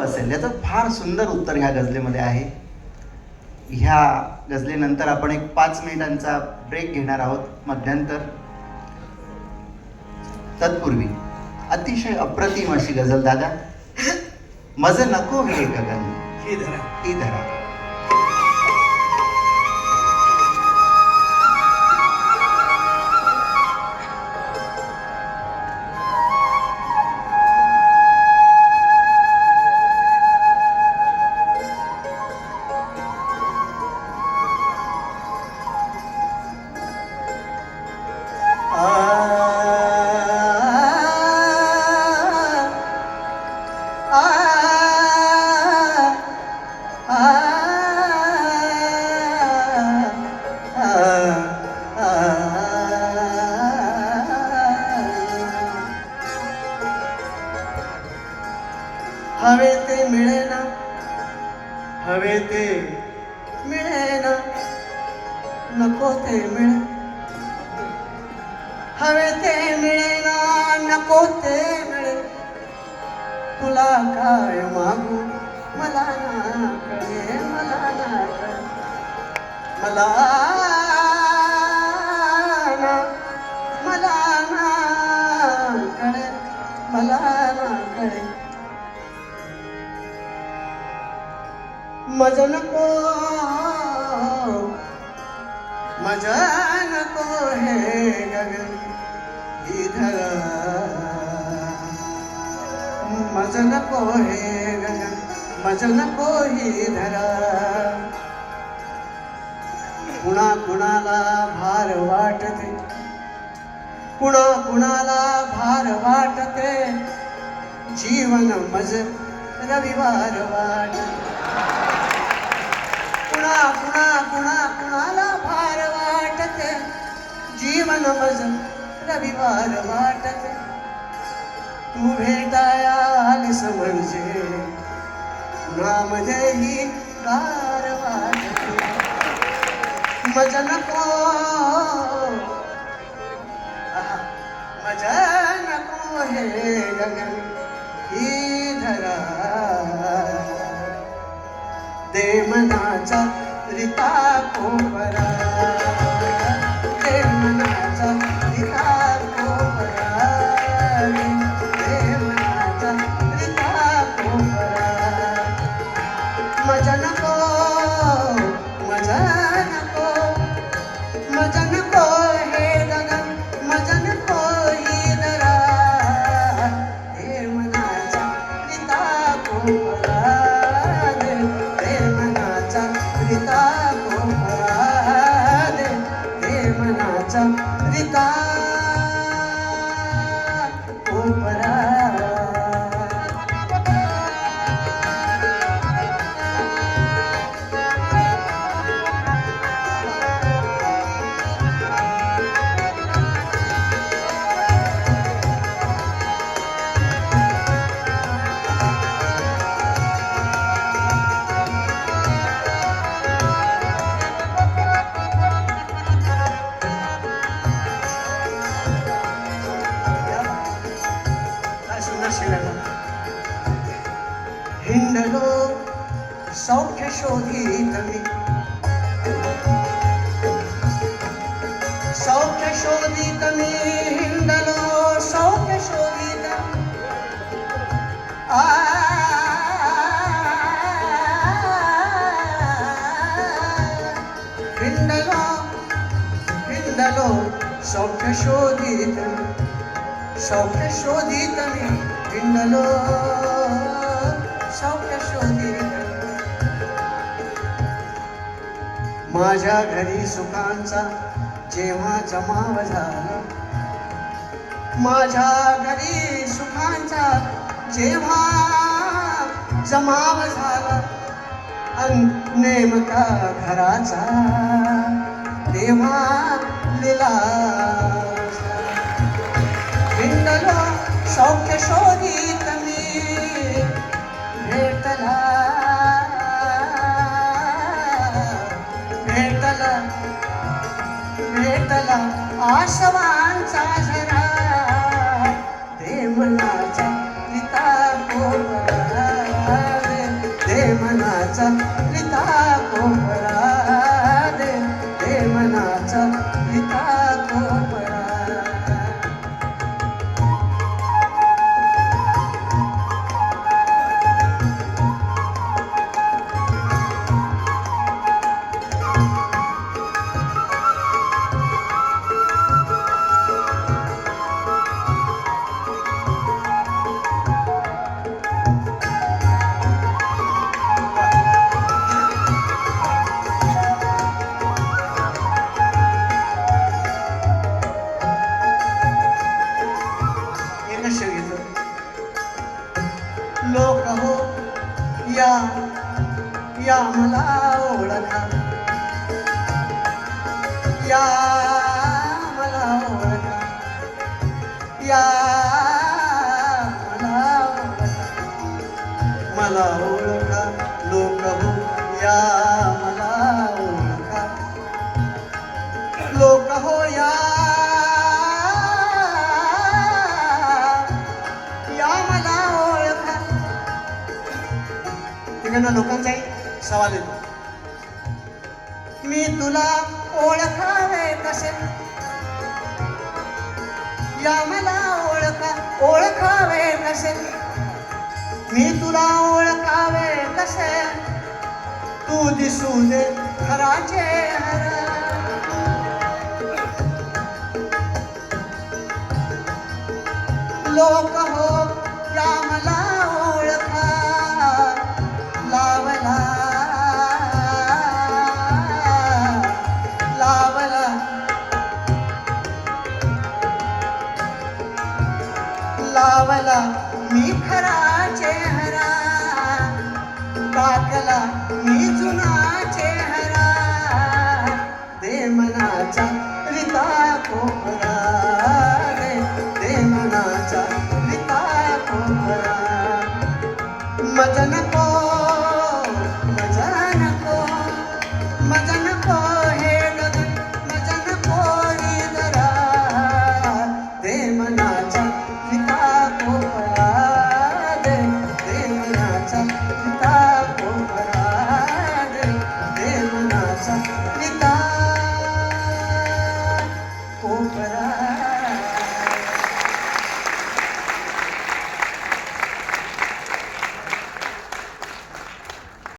असेल. याचं फार सुंदर उत्तर ह्या गझलेमध्ये आहे. ह्या गझलेनंतर आपण एक पाच मिनिटांचा ब्रेक घेणार आहोत मध्यंतर. तत्पूर्वी अतिशय अप्रतिम अशी गझल दादा. मज नको हे गगन. हे धरा. ही धरा. हवे ते मिळेना. हवे ते मिळेना. नको ते मिळे. हवे ते मिळेना नको ते मिळे. तुला काय मागू? मला ना कळे मला ना मला ना मला ना कळे मला ना कळे मज नको मजा नको हे गगन. इधर मज नको हे गगन मज नको इधर कुणा कुणाला भार वाटते कुणा कुणाला भार वाटते जीवन मज रविवार वाटते कुणा कुणा कुणा कुणाला भार वाटते जीवन मज रविवार वाटते। तू भेट म्हणजे नामध्ये ही कार मज नको मज नको हे गगन ही धरा देवनाचा रिता कोपरा Shoddy, shoddy, shoddy, shoddy, shoddy, shoddy, shoddy, shoddy, shoddy, shoddy, shoddy, shoddy, shoddy, shoddy, shoddy, shoddy, माझ्या घरी सुखांचा जेव्हा जमाव झाला. माझ्या घरी सुखांचा जेव्हा जमाव झाला. अन नेमका घराचा तेव्हा आसवांचा झरा ते मनाचा पिता कोण? ते या मला ओळखा या मला ओळखा मला ओळखा लोक हो या मला ओळखा लोक हो या या मला ओळखा तिकडनं लोकांचाही सवाल येतो. मी तुला ओळखावे कसे? या मला ओळखा ओळखावे कसे? मी तुला ओळखावे कसे? तू दिसू दे खराचे हरा. लोक 감사합니다.